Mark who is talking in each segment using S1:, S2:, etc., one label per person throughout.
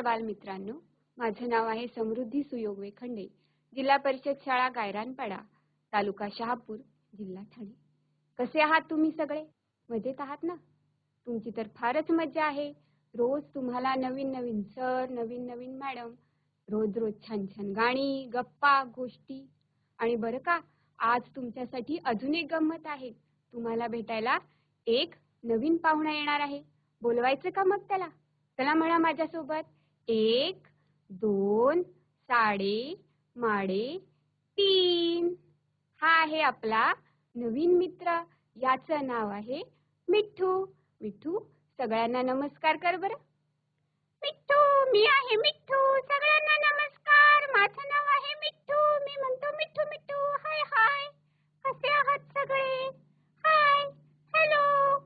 S1: नमस्कार बालमित्रांनो. माझं नाव आहे समृद्धी सुयोग वेखंडे जिल्हा परिषद शाळा गायरानपाडा तालुका शहापूर जिल्हा ठाणे. कसे आहात तुम्ही सगळे? मजेत आहात ना? तुमची तर फारच मजा आहे. रोज तुम्हाला नवीन नवीन सर नवीन नवीन मॅडम. रोज रोज छान छान गाणी गप्पा गोष्टी. आणि बरं का आज तुमच्यासाठी अजून एक गंमत आहे. तुम्हाला भेटायला एक नवीन पाहुणा येणार आहे. बोलवायचं का मग त्याला? चला म्हणा माझ्यासोबत. एक दोन साडे माडे तीन. हा आहे आपला नवीन मित्र. याचं नाव आहे मिठ्ठू. मिठ्ठू सगळ्यांना नमस्कार कर बरं. मिठ्ठू मी आहे मिठ्ठू. सगळ्यांना नमस्कार. माझं नाव आहे मिठ्ठू. मी म्हणतो मिठ्ठू मिठ्ठू. हाय हाय. कसे आहात सगळे? हाय. हॅलो.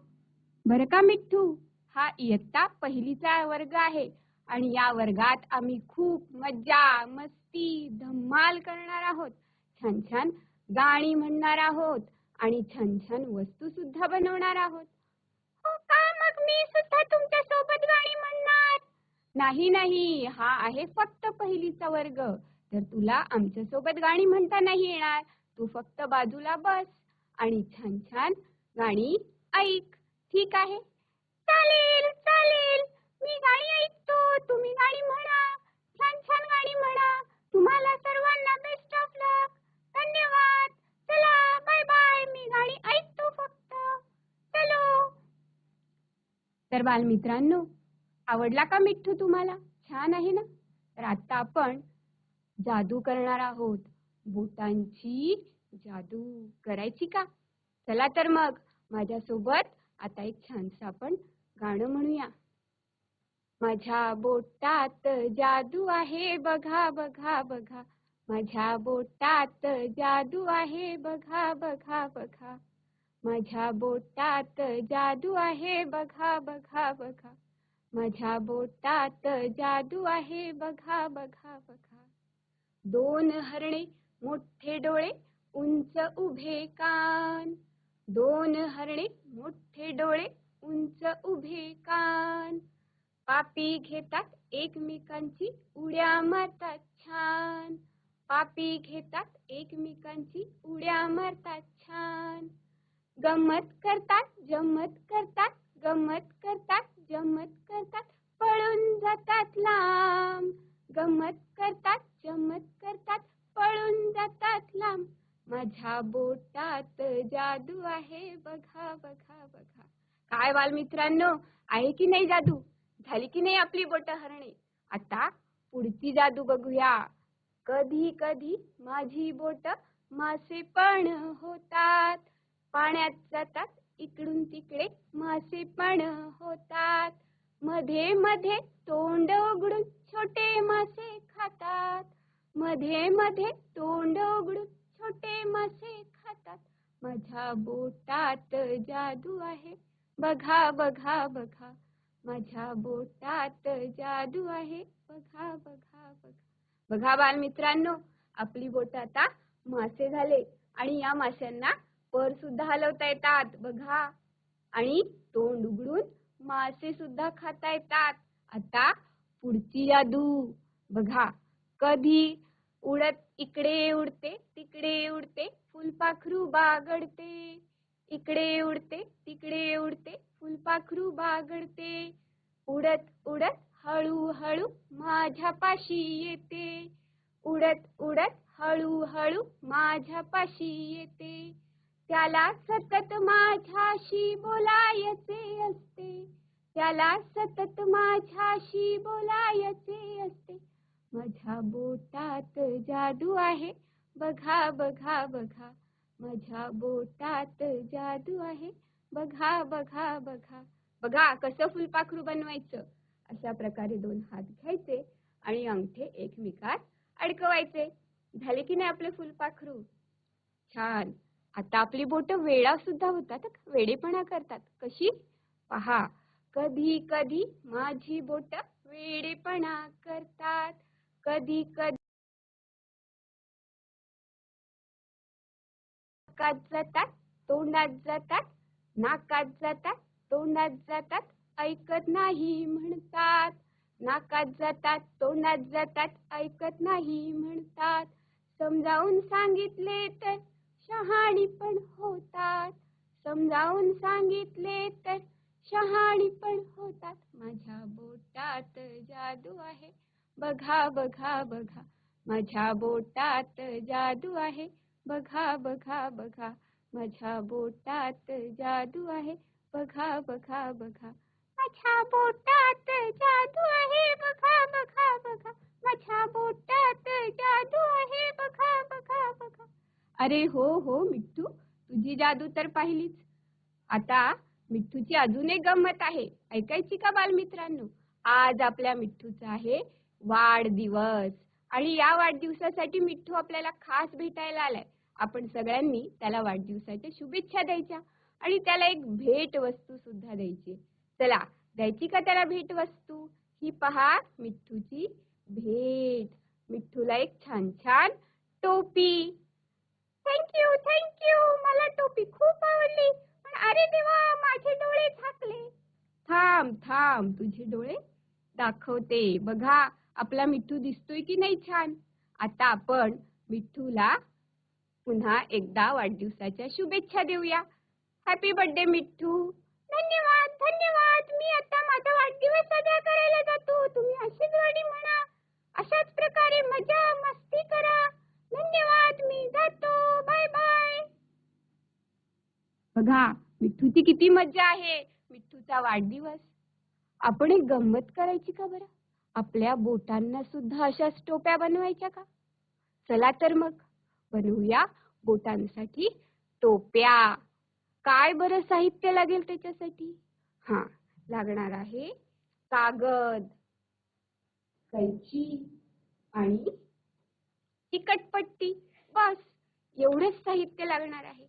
S1: बरं का मिठ्ठू? हा इयत्ता पहिलीचा वर्ग आहे. आणि या वर्गात आम्ही खूप मज्जा मस्ती धम्माल करणार आहोत. छान छान गाणी म्हणणार आहोत आणि छान छान वस्तू सुद्धा बनवणार आहोत. हो का? मग मी सुद्धा तुमच्यासोबत गाणी म्हणणार. नाही नाही हा आहे फक्त पहिलीचा वर्ग. तर तुला आमच्यासोबत गाणी म्हणता नाही येणार. तू फक्त बाजूला बस आणि छान छान गाणी ऐक. ठीक आहे? चालेल चालेल. मी गाणी ऐकतो तुम्ही गाणी म्हणा छान छान गाणी म्हणा. तुम्हाला सर्वांना बेस्ट ऑफ लक धन्यवाद. चला बाय बाय मी गाणी ऐकतो फक्त. चलो. तर बालमित्रांनो आवडला का मिठ्ठू तुम्हाला? छान आहे ना? तर आता आपण जादू करणार आहोत. बोटांची जादू करायची का? चला तर मग माझ्यासोबत आता एक छानसं आपण गाणं म्हणूया. माझ्या बोटात जादू आहे बघा बघा बघा. माझ्या बोटात जादू आहे बघा बघा बघा. माझ्या बोटात जादू आहे बघा बघा बघा. माझ्या बोटात जादू आहे बघा बघा बघा. दोन हरणे मोठे डोळे उंच उभे कान. दोन हरणे मोठे डोळे उंच उभे कान. पापी घेतात एकमेकांची. उड्या मारतात छान. पापी घेतात एकमेकांची. उड्या मारतात छान. गंमत करतात जम्मत करतात. गंमत करतात जम्मत करतात. पळून जातात लांब. गंमत करतात जम्मत करतात. पळून जातात लांब. माझ्या बोटात जादू आहे. बघा बघा बघा. काय बालमित्रांनो आहे की नाही जादू? झाली की नाही आपली बोट हरणे? आता पुढची जादू बघूया. कधी कधी माझी बोट मासे पण होतात. पाण्यात जातात इकडून तिकडे मासे पण होतात. मध्ये मध्ये तोंड उघडून छोटे मासे खातात. मध्ये मध्ये तोंड उघडून छोटे मासे खातात. माझ्या बोटात जादू आहे. बघा बघा बघा. माझ्या बोटात जादू आहे. बघा बघा बघा. बघा बालमित्रांनो आपली बोट आता मासे झाले आणि या माशांना पर सुद्धा हलवता येतात. बघा. आणि तोंड उघडून मासे सुद्धा खाता येतात. आता पुढची जादू. बघा. कधी उडत इकडे उडते तिकडे उडते. फुलपाखरू बागडते. इकडे उडते तिकडे उडते. फुलपाखरू बागडते. उडत उडत हळूहळू माझ्या पाशी येते. उडत उडत हळूहळू माझ्या पाशी येते. त्याला सतत माझ्याशी बोलायचे असते. त्याला सतत माझ्याशी बोलायचे असते. माझ्या बोटात जादू आहे. बघा बघा बघा. माझ्या बोटात जादू आहे. बघा बघा बघा. बघा कसं फुलपाखरू बनवायचं? अशा प्रकारे दोन हात घ्यायचे आणि अंगठे एकमेकात अडकवायचे. झाले की नाही आपले फुलपाखरू? छान. आता आपली बोट वेळा सुद्धा होतात वेडेपणा करतात. कशी? पहा. कधी कधी माझी बोट वेडेपणा करतात. कधी कधी जातात तोंडात जातात. नाकात जातात तोंडात जातात ऐकत नाही म्हणतात. नाकात जातात तोंडात जातात ऐकत नाही म्हणतात. समजावून सांगितले तर शहाणी पण होतात. समजावून सांगितले तर शहाणी पण होतात. माझ्या बोटात जादू आहे. बघा बघा बघा. माझ्या बोटात जादू आहे. बघा बघा बघा. माझ्या बोटात जादू आहे. बघा बघा बघा. माझ्या बोटात जादू आहे. बघा बघा बघा. माझ्या बोटात जादू आहे. बघा बघा बघा. अरे हो हो मिठ्ठू तुझी जादू तर पाहिलीच. आता मिठ्ठूची अजून एक गंमत आहे. ऐकायची का बालमित्रांनो? आज आपल्या मिठ्ठूचा आहे वाढदिवस. आणि या वाढदिवसासाठी मिठ्ठू आपल्याला खास भेटायला आलाय. आपण सगळ्यांनी त्याला वाढदिवसाच्या शुभेच्छा द्यायच्या आणि त्याला एक भेट वस्तू सुद्धा द्यायची. चला द्यायची का त्याला भेट वस्तू ही पहा मिठ्ठूची भेट. मिठ्ठूला एक छान छान टोपी. थँक्यू थँक्यू मला टोपी खूप आवडली. पण अरे देवा माझे डोळे झाकले. थांब थांब तुझे डोळे दाखवते. बघा आपला मिठ्ठू दिसतोय की नाही छान? आता आपण मिठ्ठूला पुन्हा एकदा वाढदिवसाच्या शुभेच्छा देऊया. Happy birthday Mitthu. धन्यवाद धन्यवाद. मी आता माझा वाढदिवस साजरा करायला जातो. तुम्ही अशीच म्हणा. अशाच प्रकारे मजा मस्ती करा. धन्यवाद मी जातो. बाय बाय बघा मिठ्ठूची किती मजा आहे. मिठ्ठूचा वाढदिवस. आपण एक गंमत करायची का बरं? आपल्या बोटांना सुद्धा अशाच टोप्या बनवायच्या का? चला तर मग. बनवूया बोटांसाठी टोप्या. काय बरं साहित्य लागेल त्याच्यासाठी? हा लागणार आहे कागद कैची आणि तिकटपट्टी बस एवढंच साहित्य लागणार आहे.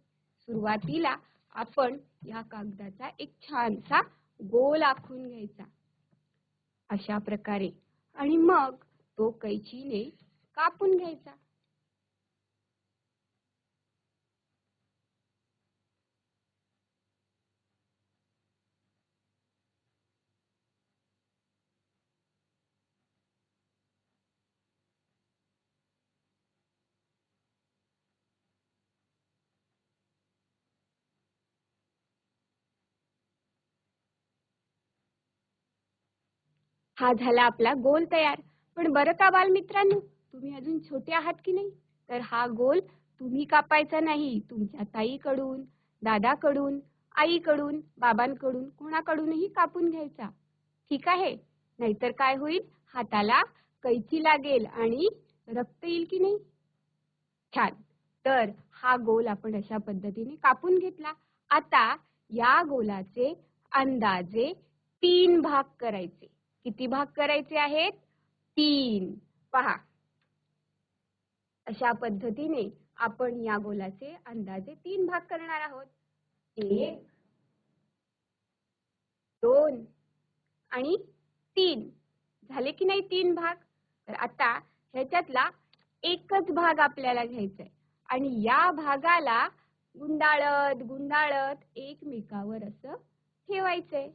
S1: सुरुवातीला आपण या कागदाचा एक छानसा गोल आखून घ्यायचा. अशा प्रकारे. आणि मग तो कैचीने कापून घ्यायचा. हा झाला आपला गोल तयार. पण बरं का बालमित्रांनो तुम्ही अजून छोटे आहात की नाही? तर हा गोल तुम्ही कापायचा नाही तुमच्या ताईकडून दादाकडून आईकडून बाबांकडून कोणाकडूनही कापून घ्यायचा. ठीक आहे? नाहीतर काय होईल? हाताला कैची लागेल आणि रक्त येईल की नाही? छान. तर हा गोल आपण अशा पद्धतीने कापून घेतला. आता या गोलाचे अंदाजे तीन भाग करायचे. किती भाग करायचे आहेत? तीन. पहा. अशा पद्धतीने आपण या गोलाचे अंदाजे तीन भाग करणार आहोत. एक दोन आणि तीन. झाले की नाही तीन भाग? तर आता ह्याच्यातला एकच भाग आपल्याला घ्यायचा आहे आणि या भागाला गुंडाळत गुंडाळत एकमेकावर असं ठेवायचंय.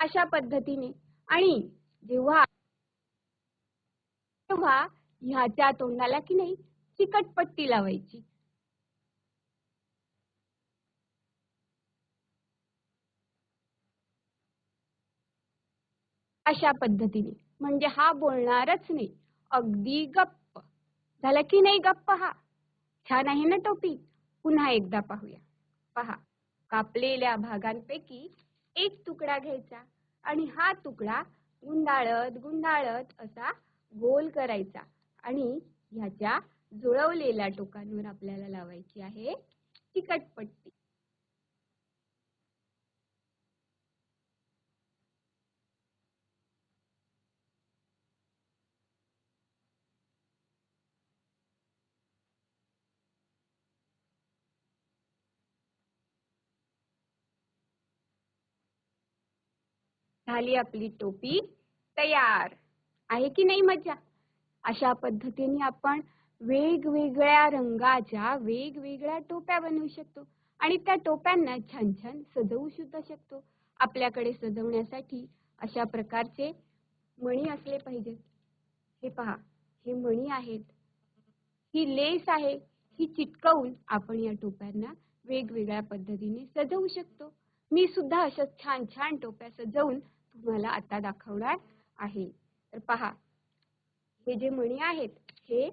S1: अशा पद्धतीने. आणि जेव्हा तेव्हा ह्याच्या तोंडाला की नाही चिकट पट्टी लावायची. अशा पद्धतीने. म्हणजे हा बोलणारच नाही. अगदी गप्प. झाला की नाही गप्प हा? छान आहे ना टोपी? पुन्हा एकदा पाहूया. पहा. कापलेल्या भागांपैकी एक तुकडा घ्यायचा आणि हा तुकडा गुंडाळत गुंडाळत असा गोल करायचा. आणि ह्याच्या जुळवलेल्या टोकांवर आपल्याला लावायची आहे चिकटपट्टी झाली आपली टोपी तयार. आहे की नाही मजा अशा पद्धतीने आपण वेगवेगळ्या रंगाच्या वेगवेगळ्या टोप्या बनवू शकतो आणि त्या टोप्यांना छान छान सजवू सुद्धा शकतो. आपल्याकडे सजवण्यासाठी अशा प्रकारचे मणी असले पाहिजेत. हे पहा हे मणी आहेत. ही लेस आहे. ही चिटकवून आपण या टोप्यांना वेगवेगळ्या पद्धतीने सजवू शकतो. मी सुद्धा अशा छान छान टोप्या सजवून तुम्हाला आता दाखवणार आहे. तर पहा हे जे मणी आहेत हे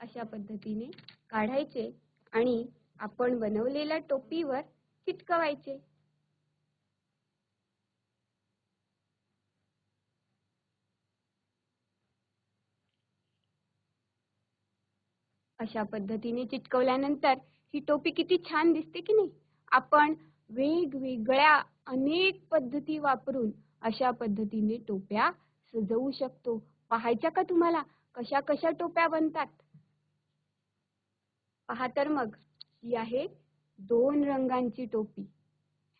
S1: अशा पद्धतीने काढायचे आणि आपण बनवलेल्या टोपीवर चिटकवायचे. अशा पद्धतीने चिटकवल्यानंतर ही टोपी किती छान दिसते की नाही? आपण वेगवेगळ्या अनेक पद्धती वापरून अशा पद्धतीने टोप्या सजवू शकतो. पाहायच्या का तुम्हाला? कशा कशा टोप्या बनतात? पहा तर मग ही आहे दोन रंगांची टोपी.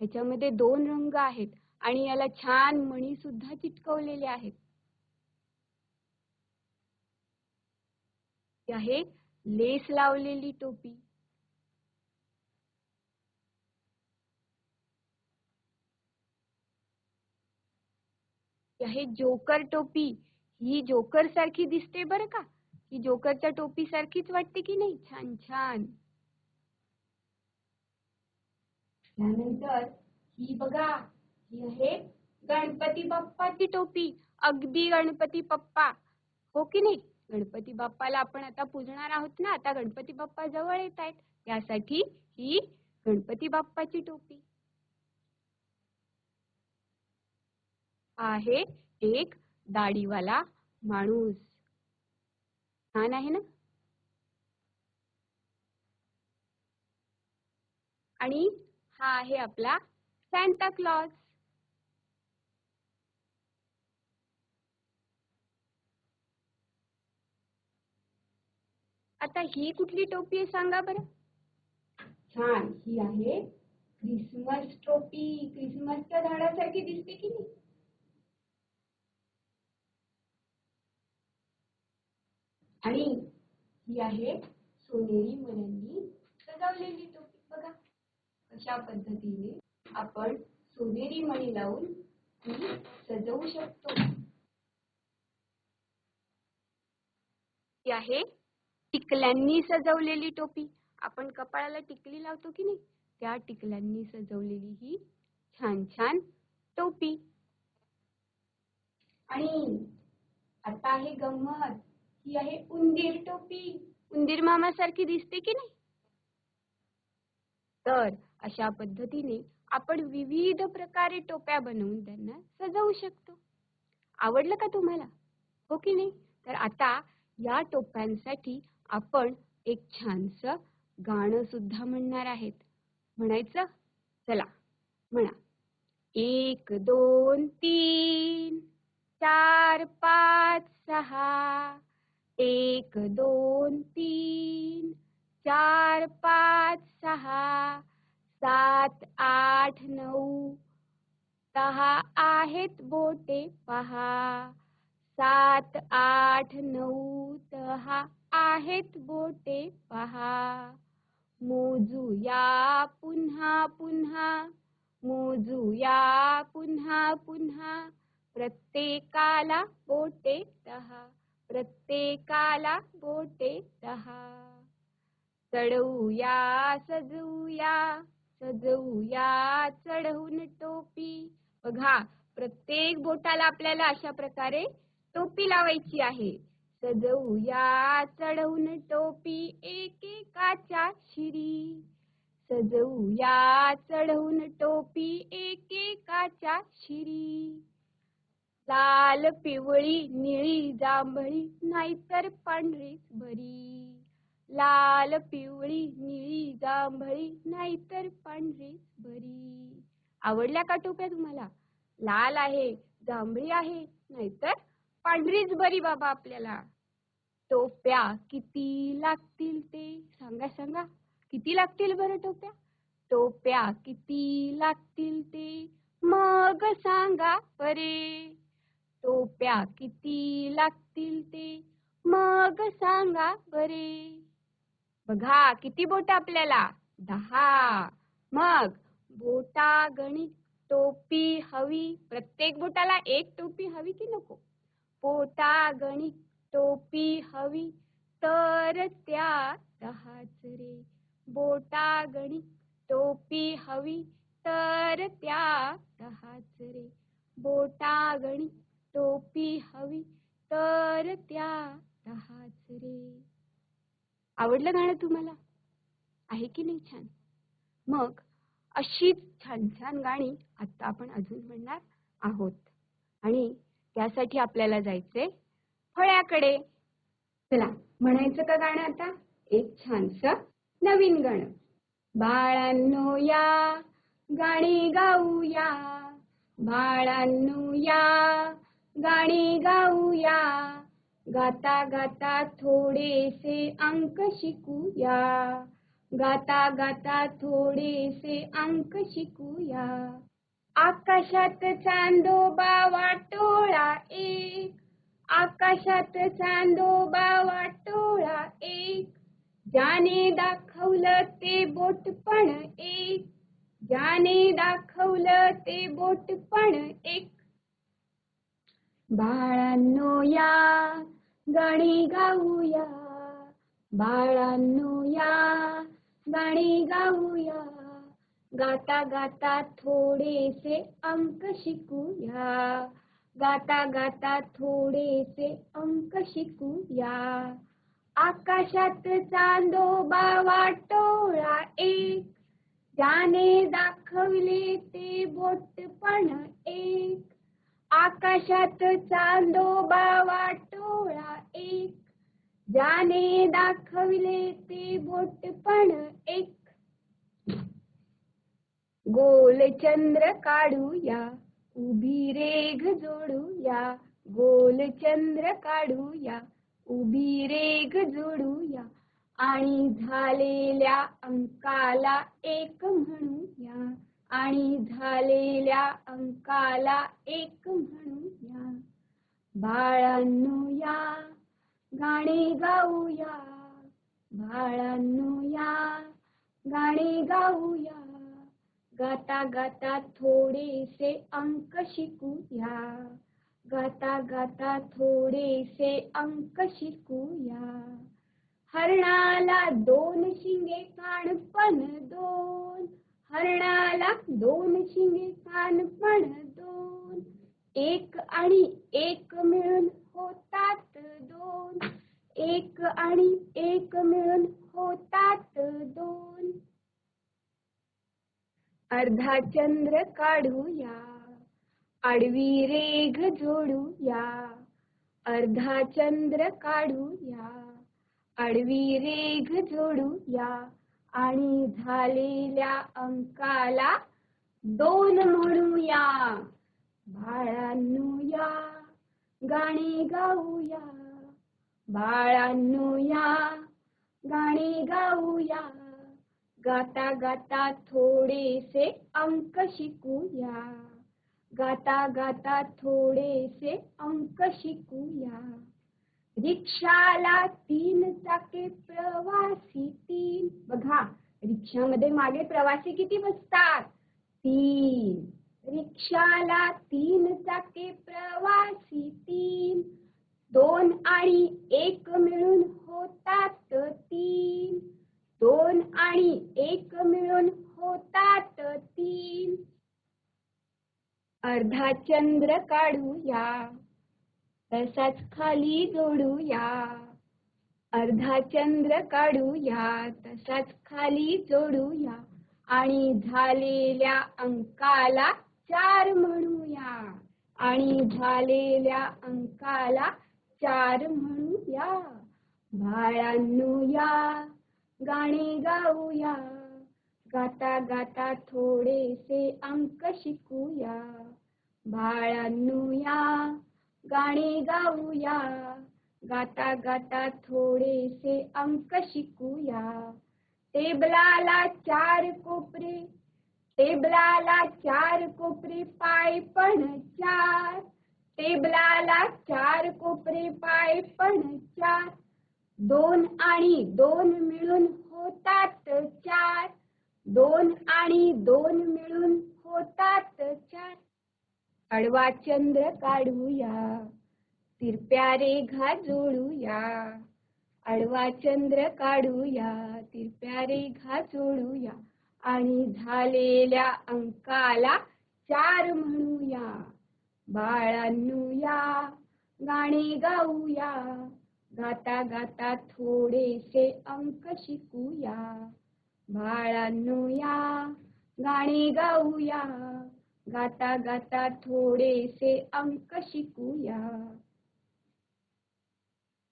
S1: ह्याच्यामध्ये दोन रंग आहेत आणि याला छान मणी सुद्धा चिटकवलेले आहेत. ही आहे लेस लावलेली टोपी. हे आहे जोकर टोपी. ही जोकर सारखी दिसते बरं का? ही जोकरच्या टोपी सारखीच वाटते की नाही? छान छान. त्यानंतर ही बघा ही आहे गणपती बाप्पाची टोपी. अगदी गणपती बाप्पा. हो की नाही? गणपती बाप्पाला आपण आता पूजणार आहोत ना? आता गणपती बाप्पा जवळ येत आहेत. त्यासाठी ही गणपती बाप्पाची टोपी. आहे एक दाढीवाला माणूस. छान आहे ना? आणि हा आहे आपला सॅन्टा क्लॉज आता ही कुठली टोपी आहे सांगा बरं. छान ही आहे क्रिसमस टोपी क्रिसमसच्या झाडासारखी दिसते की नाही? आणि ही आहे सोनेरी मण्यांनी सजवलेली टोपी. बघा अशा पद्धतीने आपण सोनेरी मणी लावून ती सजवू शकतो. ही आहे टिकल्यांनी सजवलेली टोपी. आपण कपाळाला टिकली लावतो की नाही? त्या टिकल्यांनी सजवलेली ही छान छान टोपी. आणि आता आहे गंमत. ही आहे उंदीर टोपी. उंदीर मामा सारखी दिसते की नाही? तर अशा पद्धतीने आपण विविध प्रकारे टोप्या बनवून त्यांना सजवू शकतो. आवडलं का तुम्हाला? हो की नाही? तर आता या टोप्यांसाठी आपण एक छानस गाणं सुद्धा म्हणणार आहेत. म्हणायचं? चला म्हणा. एक दोन तीन चार पाच सहा. एक दोन तीन चार पाच सहा सात आठ नऊ दहा आहेत बोटे पहा. सात आठ नऊ दहा आहेत बोटे पहा. मोजूया पुन्हा पुन्हा मोजूया पुन्हा पुन्हा प्रत्येकाला बोटे दहा. प्रत्येकाला बोटे दहा. चढवूया सजवूया सजवूया चढवून टोपी. बघा प्रत्येक बोटाला आपल्याला अशा प्रकारे टोपी लावायची आहे. सजवूया चढवून टोपी एकेकाच्या शिरी. सजवूया चढवून टोपी एकेकाच्या शिरी. लाल पिवळी निळी जांभळी नाहीतर पांढरीच भरी. लाल पिवळी निळी जांभळी नाहीतर पांढरीच भरी. आवडल्या का टोप्या तुम्हाला? लाल आहे जांभळी आहे नाहीतर पांढरीच बरी बाबा आपल्याला. टोप्या किती लागतील ते सांगा सांगा. किती लागतील बरं टोप्या? टोप्या किती लागतील ते मग सांगा बरे टोप्या किती लागतील ते? मग सांगा बरे. बघा किती बोट आपल्याला? दहा. मग बोटा गणित टोपी हवी. प्रत्येक बोटाला एक टोपी हवी की नको? पोटा गणित टोपी हवी. तर त्या दहाच रे. बोटा गणित टोपी हवी. तर त्या दहाच रे. बोटा गणित टोपी हवी तर त्या दहाच रे. आवडलं गाणं तुम्हाला? आहे की नाही छान? मग अशीच छान छान गाणी आता आपण अजून म्हणणार आहोत. आणि त्यासाठी आपल्याला जायचंय फळ्याकडे. चला म्हणायचं का गाणं आता? एक छानस नवीन गाणं. बाळांनो या गाणी गाऊया. बाळांनो या गाणी गाऊया. गाता गाता थोडेसे अंक शिकूया. गाता गाता थोडेसे अंक शिकूया. आकाशात चांदोबा वाटोळा एक. आकाशात चांदोबा वाटोळा एक. ज्याने दाखवलं ते बोट पण एक. ज्याने दाखवलं ते बोट पण एक. बाळांनो या गाणी गाऊया. बाळांनो या गाणी गाऊया. गाता गाता थोडेसे अंक शिकूया. गाता गाता थोडेसे अंक शिकूया. आकाशात चांदोबा वाटोळा एक. ज्याने दाखवले ते बोटपण एक. आकाशात चांदोबा वाटोळा एक. ज्याने दाखवले ते बोट पण एक. गोल चंद्र काढूया उभी रेघ जोडूया. गोल चंद्र काढूया उभी रेघ जोडूया. आणि झालेल्या अंकाला एक म्हणूया. आणि झालेल्या अंकाला एक म्हणूया बाळांनो या गाणे गाऊया. बाळांनो या गाणे गाऊया. गाता गाता थोडेसे अंक शिकूया. गाता गाता थोडेसे अंक शिकूया. हरणाला दोन शिंगे कान पण दोन हरणाला दोन शिंगे कान पण दोन एक आणि एक मिळून होतात दोन. एक आणि एक मिळून होतात दोन. अर्धा चंद्र काढूया आडवी रेघ जोडूया. अर्धा चंद्र काढूया आडवी रेघ जोडूया. आणि झालेल्या अंकाला दोन म्हणूया. बाळांनो या गाणी गाऊया. बाळांनो गाणे गाणी गाऊया. गाता गाता थोडेसे अंक शिकूया. गाता गाता थोडेसे अंक शिकूया. रिक्षाला तीन चाके प्रवासी रिक्षामध्ये मागे प्रवासी किती बसतात? तीन. रिक्षाला तीन चाके प्रवासी तीन. दोन आणि एक मिळून होतात तीन. दोन आणि एक मिळून होतात तीन. अर्धा चंद्र काढूया. तसाच खाली जोडूया. अर्धा चंद्र काढूया तसाच खाली जोडूया आणि झालेल्या अंकाला चार म्हणूया आणि झालेल्या अंकाला चार म्हणूया. बाळांनो या गाणी गाऊया गाता गाता थोडेसे अंक शिकूया. बाळांनो या गाणे गाऊया गाता गाता थोडेसे अंक शिकूया. टेबलाला चार कोपरे टेबलाला चार कोपरे पाय पण चार. टेबलाला चार कोपरे पाय पण चार. दोन आणि दोन मिळून होतात चार. दोन आणि दोन मिळून होतात चार. आडवा चंद्र काढूया. तिरप्या रेघा जोडूया आडवा चंद्र काढूया तिरप्या रेघा जोडूया आणि झालेल्या अंकाला चार म्हणूया. बाळांनूया गाणे गाऊया गाता गाता थोडेसे अंक शिकूया. बाळांनूया गाणे गाऊया गाता गाता थोडेसे अंक शिकूया.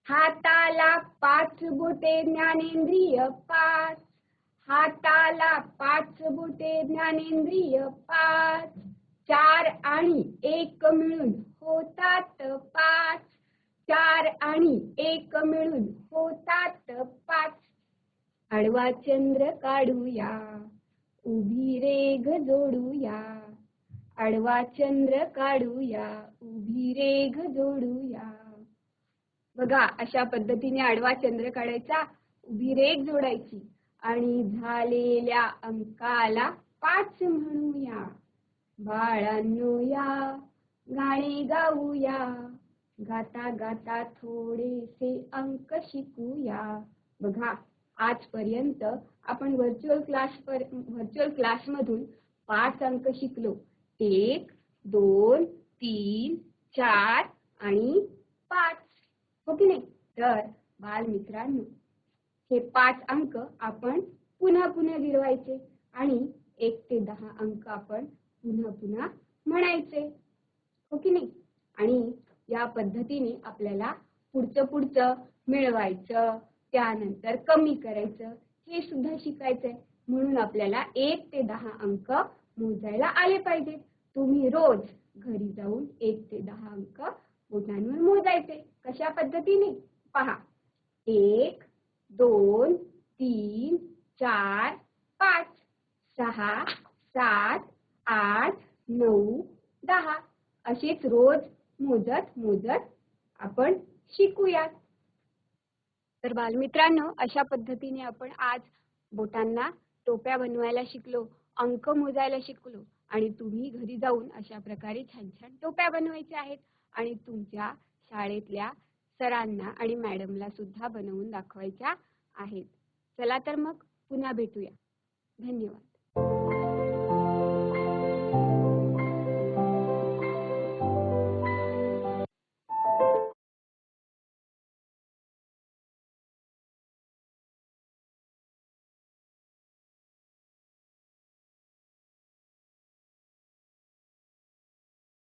S1: हाताला पाच बोटे ज्ञानेंद्रिय पाच हाताला पाच बोटे ज्ञानेंद्रिय पाच चार आणि एक मिळून होतात पाच. चार आणि एक मिळून होतात पाच. आडवा चंद्र काढूया उभी रेघ जोडूया. आडवा चंद्र काढूया उभी रेघ जोडूया. बघा अशा पद्धतीने आडवा चंद्र काढायचा उभी रेघ जोडायची आणि झालेल्या अंकाला पाच म्हणूया बाळांनो या गाणे गाऊया. गाता गाता थोडेसे अंक शिकूया. बघा आजपर्यंत आपण व्हर्च्युअल क्लास व्हर्च्युअल क्लास मधून पाच अंक शिकलो. एक दोन तीन चार आणि हो की नाही? तर बालमित्रांनो हे पाच अंक आपण पुन्हा पुन्हा गिरवायचे आणि एक ते दहा अंक आपण पुन्हा पुन्हा म्हणायचे. हो की नाही? आणि या पद्धतीने आपल्याला पुढचं पुढचं मिळवायचं त्यानंतर कमी करायचं हे सुद्धा शिकायचंय. म्हणून आपल्याला एक ते दहा अंक मोजायला आले पाहिजेत. तुम्ही रोज घरी जाऊन एक ते दहा अंक बोटांवर मोजायचे. कशा पद्धतीने? पहा. एक दोन तीन चार पाच. सहा सात आठ नऊ दहा. असेच रोज मोजत मोजत आपण शिकूयात. तर बालमित्रांनो अशा पद्धतीने आपण आज बोटांना टोप्या बनवायला शिकलो अंक मोजायला शिकलो आणि तुम्ही घरी जाऊन अशा प्रकारे छान छान टोप्या बनवायच्या आहेत आणि तुमच्या शाळेतल्या सरांना आणि मॅडमला सुद्धा बनवून दाखवायच्या आहेत. चला तर मग पुन्हा भेटूया. धन्यवाद.